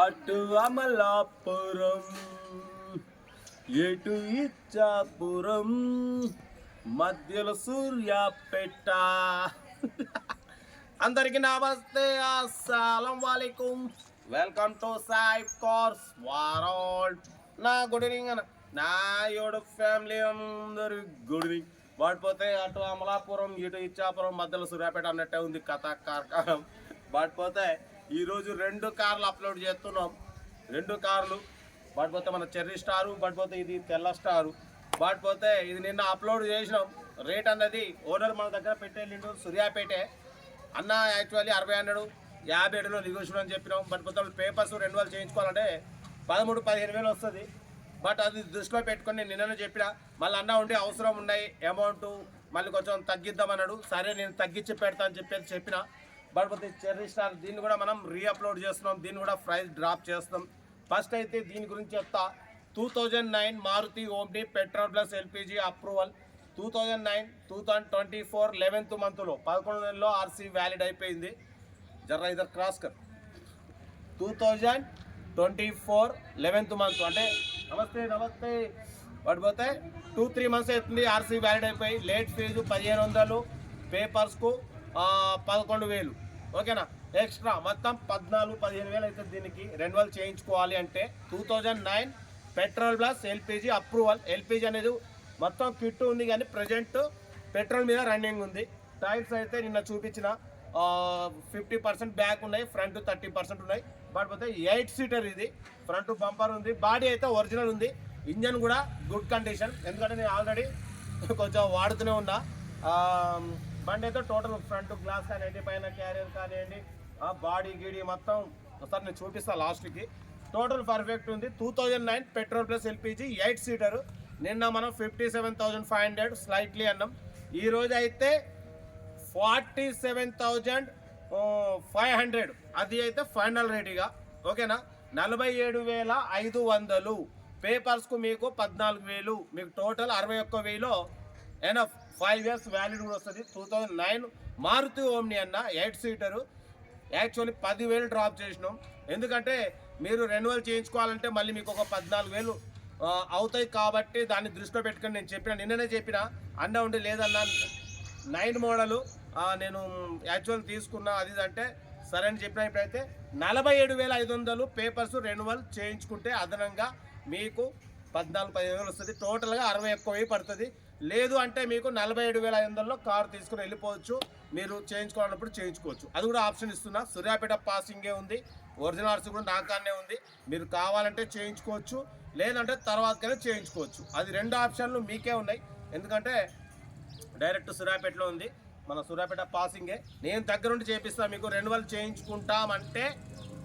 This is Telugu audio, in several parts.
అటు అమలాపురం ఎటు ఇచ్చాపురం మధ్యలో సూర్యాపేట. అందరికి నమస్తే అస్సలం వాలేకుం. Welcome to Sai cars world నా గుడ్ ఈవినింగ్ అన్న. నా యోడు ఫ్యామిలీ అందరు గుడ్ ఈవినింగ్. వాడిపోతే అటు అమలాపురం ఇటు ఇచ్చాపురం మధ్యలో సూర్యాపేట అన్నట్టే ఉంది కథ కార్కారం వాడిపోతే ఈరోజు రెండు కార్లు అప్లోడ్ చేస్తున్నాం. రెండు కార్లు. వాటిపోతే మన చెర్రీ స్టారు పడిపోతే ఇది తెల్ల స్టారు. వాటిపోతే ఇది నిన్న అప్లోడ్ చేసినాం. రేట్ అన్నది ఓనర్ మన దగ్గర పెట్టేళ్ళిండు సూర్యాపేటే. అన్న యాక్చువల్లీ అరవై హండ్రెడ్ యాభై ఏడులో లిగోషన్ అని చెప్పినాం. బట్ మొత్తం పేపర్స్ రెండు వేలు చేయించుకోవాలంటే పదమూడు పదిహేను వేలు వస్తుంది. బట్ అది దృష్టిలో పెట్టుకొని నేను నిన్ననే చెప్పిన మళ్ళీ అన్న ఉండి అవసరం ఉన్నాయి అమౌంట్ మళ్ళీ కొంచెం తగ్గిద్దామన్నాడు సరే నేను తగ్గించి పెడతా అని చెప్పేసి చెప్పిన. బట్ చెర్రీ స్టార్ దీన్ని కూడా మనం రీఅప్లోడ్ చేస్తున్నాం. దీన్ని కూడా ప్రైస్ డ్రాప్ చేస్తాం ఫస్ట్ అయితే దీని గురించి చెప్తా. Two thousand nine Maruti Omni petrol plus LPG approval. Two thousand nine two thousand twenty four eleventh మంత్లో పదకొండు నెలలో ఆర్సీ వ్యాలిడ్ అయిపోయింది. జర్రా ఇద్దరు క్రాస్కర్ two thousand twenty four eleventh month అంటే నమస్తే నమస్తే. పడిపోతే టూ త్రీ మంత్స్ అవుతుంది ఆర్సీ వ్యాలిడ్ అయిపోయి. లేట్ ఫీజు పదిహేను వందలు. పేపర్స్కు పదకొండు వేలు. ఓకేనా? ఎక్స్ట్రా మొత్తం పద్నాలుగు పదిహేను వేలు అవుతుంది దీనికి రెన్యువల్ చేయించుకోవాలి అంటే two thousand nine petrol plus LPG approval LPG అనేది మొత్తం కిట్ ఉంది కానీ ప్రజెంట్ పెట్రోల్ మీద రన్నింగ్ ఉంది. టైర్స్ అయితే నిన్న చూపించిన ఫిఫ్టీ పర్సెంట్ బ్యాక్ ఉన్నాయి ఫ్రంట్ థర్టీ పర్సెంట్ ఉన్నాయి. బట్ పోతే ఎయిట్ సీటర్ ఇది ఫ్రంట్ బంపర్ ఉంది బాడీ అయితే ఒరిజినల్ ఉంది. ఇంజన్ కూడా గుడ్ కండిషన్ ఎందుకంటే నేను ఆల్రెడీ కొంచెం వాడుతూనే ఉన్నా. బండి అయితే టోటల్ ఫ్రంట్ గ్లాస్ కానివ్వండి పైన క్యారియర్ కానివ్వండి బాడీ గీడీ మొత్తం ఒకసారి నేను చూపిస్తాను లాస్ట్కి. టోటల్ పర్ఫెక్ట్ ఉంది. Two thousand nine petrol plus LPG eight seater. నిన్న మనం fifty seven thousand five hundred slightly అన్నాం. ఈరోజు అయితే forty seven thousand five hundred. అది అయితే ఫైనల్ రేటుగా. ఓకేనా? నలభై ఏడు వేల ఐదు వందలు. పేపర్స్కు మీకు పద్నాలుగు వేలు. మీకు టోటల్ అరవై ఒక్క వేలో అండ్ ఫైవ్ ఇయర్స్ వ్యాలిడ్ కూడా వస్తుంది. Two thousand nine Maruti Omni అన్న ఎయిట్ సీటరు. యాక్చువల్లీ పదివేలు డ్రాప్ చేసినాం. ఎందుకంటే మీరు రెన్యువల్ చేయించుకోవాలంటే మళ్ళీ మీకు ఒక పద్నాలుగు వేలు అవుతాయి కాబట్టి దాన్ని దృష్టిలో పెట్టుకొని నేను చెప్పిన. నిన్ననే చెప్పిన. అన్న ఉండి లేదన్నా నైన్ మోడలు నేను యాక్చువల్ తీసుకున్నా అది అంటే సరే అని చెప్పిన ఇప్పుడైతే నలభై ఏడు వేల ఐదు వందలు పేపర్స్ రెన్యువల్ చేయించుకుంటే అదనంగా మీకు పద్నాలుగు పదిహేను వేలు వస్తుంది. టోటల్గా అరవై ఒక్క వెయ్యి పడుతుంది. లేదు అంటే మీకు నలభై ఏడు వేల ఐదు వందల్లో కారు తీసుకుని వెళ్ళిపోవచ్చు. మీరు చేయించుకోవాలన్నప్పుడు చేయించుకోవచ్చు. అది కూడా ఆప్షన్ ఇస్తున్నా. సూర్యాపేట పాసింగే ఉంది. ఒరిజినల్ ఆర్సీ కూడా నాకానే ఉంది. మీరు కావాలంటే చేయించుకోవచ్చు. లేదంటే తర్వాతకైనా చేయించుకోవచ్చు. అది రెండు ఆప్షన్లు మీకే ఉన్నాయి. ఎందుకంటే డైరెక్ట్ సూర్యాపేటలో ఉంది. మన సూర్యాపేట పాసింగే. నేను దగ్గరుండి చేపిస్తాను మీకు రెన్యువల్ చేయించుకుంటామంటే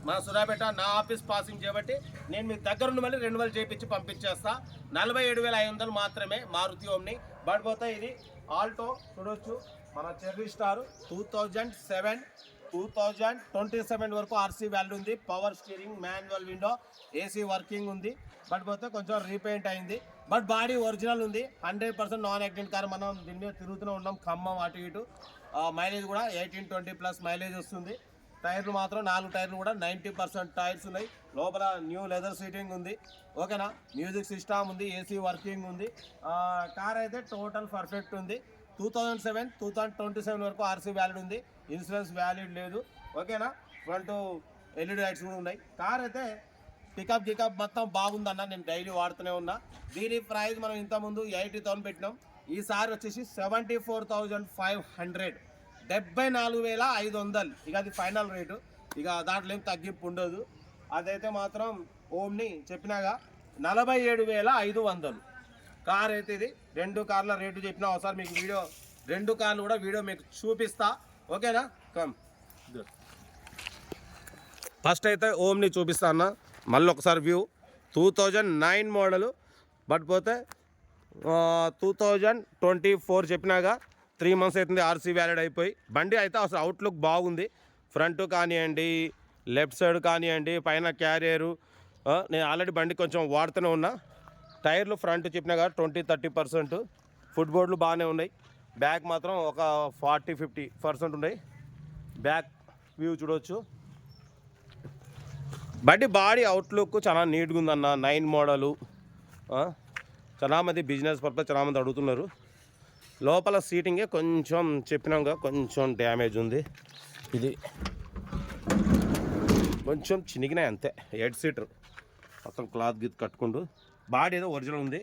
మా సుధాపేట నా ఆఫీస్ పాసింగ్ చేయబట్టి నేను మీ దగ్గరుండి మళ్ళీ రెండు వేలు చేయించి పంపించేస్తా. నలభై ఏడు వేల ఐదు వందలు మాత్రమే మారుతి ఓమ్ని. బట్ పోతే ఇది ఆల్టో చూడొచ్చు. మన cherry star two thousand seven two thousand twenty seven వరకు ఆర్సీ వాల్యూ ఉంది. Power steering manual window AC working ఉంది. బట్ పోతే కొంచెం రీపెయింట్ అయింది. బట్ బాడీ ఒరిజినల్ ఉంది. Hundred percent non accident car మనం దీని మీద తిరుగుతూనే ఉన్నాం. ఖమ్మం అటు ఇటు. మైలేజ్ కూడా ఎయిటీన్ ట్వంటీ ప్లస్ మైలేజ్ వస్తుంది. టైర్లు మాత్రం నాలుగు టైర్లు కూడా నైంటీ పర్సెంట్ టైర్స్ ఉన్నాయి. లోపల న్యూ లెదర్ సీటింగ్ ఉంది. ఓకేనా? మ్యూజిక్ సిస్టమ్ ఉంది ఏసీ వర్కింగ్ ఉంది. కార్ అయితే టోటల్ పర్ఫెక్ట్ ఉంది. Two thousand seven two thousand twenty seven వరకు ఆర్సీ వ్యాలిడ్ ఉంది. ఇన్సూరెన్స్ వ్యాలిడ్ లేదు. ఓకేనా? ఫ్రంట్ ఎల్ఈడి లైట్స్ కూడా ఉన్నాయి. కార్ అయితే పికప్ గికప్ మొత్తం బాగుందన్న నేను డైలీ వాడుతూనే ఉన్నా. దీని ప్రైస్ మనం ఇంతకుముందు ఎయిటీ థౌసండ్ పెట్టినాం. ఈసారి వచ్చేసి seventy four thousand five hundred. డెబ్బై నాలుగు వేల ఐదు వందలు. ఇక అది ఫైనల్ రేటు. ఇక దాంట్లో ఏం తగ్గింపు ఉండదు. అదైతే మాత్రం ఓమ్ని చెప్పినాగా నలభై ఏడు వేల ఐదు వందలు. కార్ అయితే ఇది రెండు కార్ల రేటు చెప్పినా ఒకసారి మీకు వీడియో రెండు కార్లు కూడా వీడియో మీకు చూపిస్తా. ఓకేనా? కమ్. ఫస్ట్ అయితే ఓమ్ని చూపిస్తా అన్న. మళ్ళీ ఒకసారి view. Two thousand nine model. But పోతే టూ థౌజండ్ ట్వంటీ ఫోర్ చెప్పినాగా త్రీ మంత్స్ అవుతుంది ఆర్సీ వ్యాలిడ్ అయిపోయి. బండి అయితే అసలు అవుట్లుక్ బాగుంది. ఫ్రంట్ కానివ్వండి లెఫ్ట్ సైడ్ కానివ్వండి పైన క్యారియరు నేను ఆల్రెడీ బండి కొంచెం వాడుతూనే ఉన్నా. టైర్లు ఫ్రంట్ చెప్పినాగా ట్వంటీ థర్టీ పర్సెంట్. ఫుట్ బోర్డులు బాగానే ఉన్నాయి. బ్యాక్ మాత్రం ఒక ఫార్టీ ఫిఫ్టీ పర్సెంట్ ఉన్నాయి. బ్యాక్ వ్యూ చూడవచ్చు బండి బాడీ అవుట్లుక్ చాలా నీట్గా ఉందన్న నైన్ మోడలు. చాలామంది బిజినెస్ పర్పస్ చాలామంది అడుగుతున్నారు. లోపల సీటింగే కొంచెం చెప్పినాక కొంచెం డ్యామేజ్ ఉంది. ఇది కొంచెం చినిగినాయి అంతే ఎయిట్ సీటర్. మొత్తం క్లాత్ గీత్ కట్టుకుంటూ. బాడీ ఏదో ఒరిజినల్ ఉంది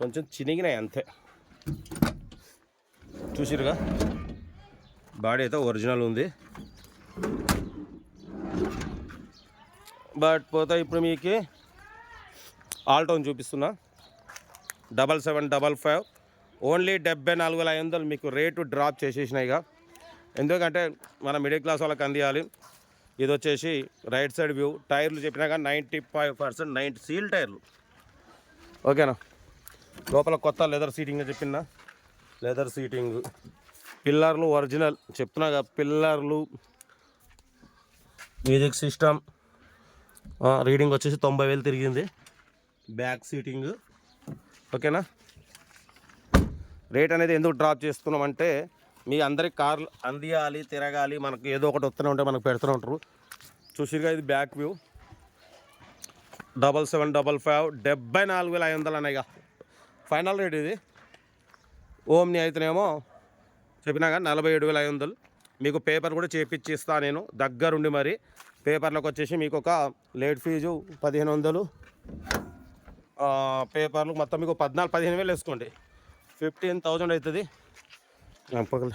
కొంచెం చినిగినాయి అంతే. చూసిరుగా బాడీ అయితే ఒరిజినల్ ఉంది. బట్ పోతే ఇప్పుడు మీకు ఆల్టోన్ చూపిస్తున్నా. Double seven double five. Only డెబ్బై నాలుగు వేల ఐదు వందలు మీకు రేటు డ్రాప్ చేసేసినాయి ఇక. ఎందుకంటే మన మిడిల్ క్లాస్ వాళ్ళకి అందియాలి. ఇది వచ్చేసి రైట్ సైడ్ వ్యూ. టైర్లు చెప్పినాక ninety five percent ninety seal టైర్లు. ఓకేనా? లోపల కొత్త లెదర్ సీటింగ్ చెప్పిందా లెదర్ సీటింగ్. పిల్లర్లు ఒరిజినల్. చెప్తున్నాగా పిల్లర్లు. Music system. రీడింగ్ వచ్చేసి తొంభై వేలు తిరిగింది. Back seating. ఓకేనా? రేట్ అనేది ఎందుకు డ్రాప్ చేస్తున్నాం అంటే మీ అందరికి కార్లు అందియాలి తిరగాలి మనకు ఏదో ఒకటి వస్తూనే ఉంటే మనకు పెడుతూనే ఉంటారు. చూసిరుగా ఇది back view. Double seven double five డెబ్బై నాలుగు వేల ఐదు వందలు అన్నాయిగా. ఫైనల్ రేట్ ఇది. ఓమ్ని అయితేనేమో చెప్పినాగా నలభై ఏడు వేల ఐదు వందలు. మీకు పేపర్ కూడా చేపించి నేను దగ్గరుండి మరి. పేపర్లకు వచ్చేసి మీకు ఒక లేట్ ఫీజు పదిహేను వందలు. పేపర్లు మొత్తం మీకు పద్నాలుగు పదిహేను వేలు వేసుకోండి. ఫిఫ్టీన్ థౌజండ్ అవుతుంది. పగల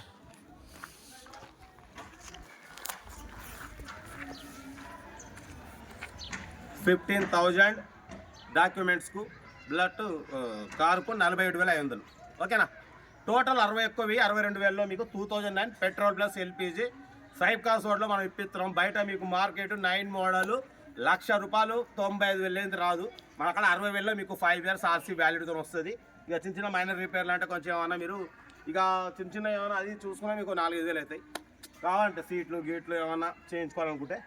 ఫిఫ్టీన్ థౌజండ్ డాక్యుమెంట్స్కు బ్లడ్ కారుకు నలభై ఏడు వేల ఐదు వందలు. ఓకేనా? టోటల్ అరవై ఒక్కవి అరవై రెండు వేలలో మీకు two thousand nine petrol plus LPG. Five cars రోడ్లో మనం ఇప్పిస్తున్నాం బయట మీకు మార్కెట్ నైన్ మోడలు. లక్ష రూపాయలు తొంభై ఐదు వేలు రాదు. మన అక్కడ అరవై వేలలో మీకు ఫైవ్ ఇయర్స్ ఆర్సీ వ్యాలిడ్తో వస్తుంది. ఇక చిన్న చిన్న మైనర్ రిపేర్లు అంటే కొంచెం ఏమన్నా మీరు ఇక చిన్న చిన్న ఏమైనా అది చూసుకున్నా మీకు నాలుగైదు వేలు అవుతాయి. కావాలంటే సీట్లు గేట్లు ఏమన్నా చేయించుకోవాలనుకుంటే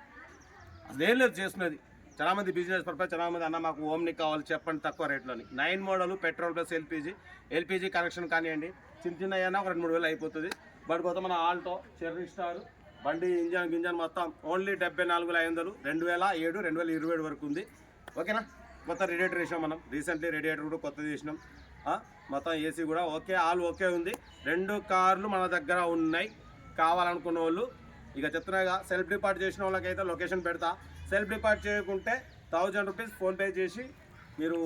అదేం లేదు చేస్తున్నది. చాలా మంది బిజినెస్ పర్పస్ చాలా మంది అన్న మాకు ఓమ్ని కావాలి చెప్పండి తక్కువ రేట్లోని. Nine model petrol plus LPG. LPG connection కానివ్వండి చిన్న చిన్న అయినా ఒక రెండు మూడు వేలు అయిపోతుంది. బట్ కొత్త మన ఆల్టో చెర్రీ స్టార్ బండి ఇంజన్ గింజన్ మొత్తం ఓన్లీ డెబ్బై నాలుగు వేల ఐదు వందలు రెండు వేల ఏడు రెండు వేల ఇరవై ఏడు వరకు ఉంది. ఓకేనా? మొత్తం రేడియేటర్ వేసాం మనం. రీసెంట్లీ రేడియేటర్ కూడా కొత్తది చేసినాం మొత్తం ఏసీ కూడా ఓకే ఆల్ ఓకే ఉంది. రెండు కార్లు మన దగ్గర ఉన్నాయి. కావాలనుకున్న వాళ్ళు ఇక చెప్తున్నాగా సెల్ఫ్ డిపార్ట్ చేసిన వాళ్ళకైతే లొకేషన్ పెడతా. సెల్ఫ్ డిపార్ట్ చేయకుంటే థౌజండ్ రూపీస్ ఫోన్పే చేసి మీరు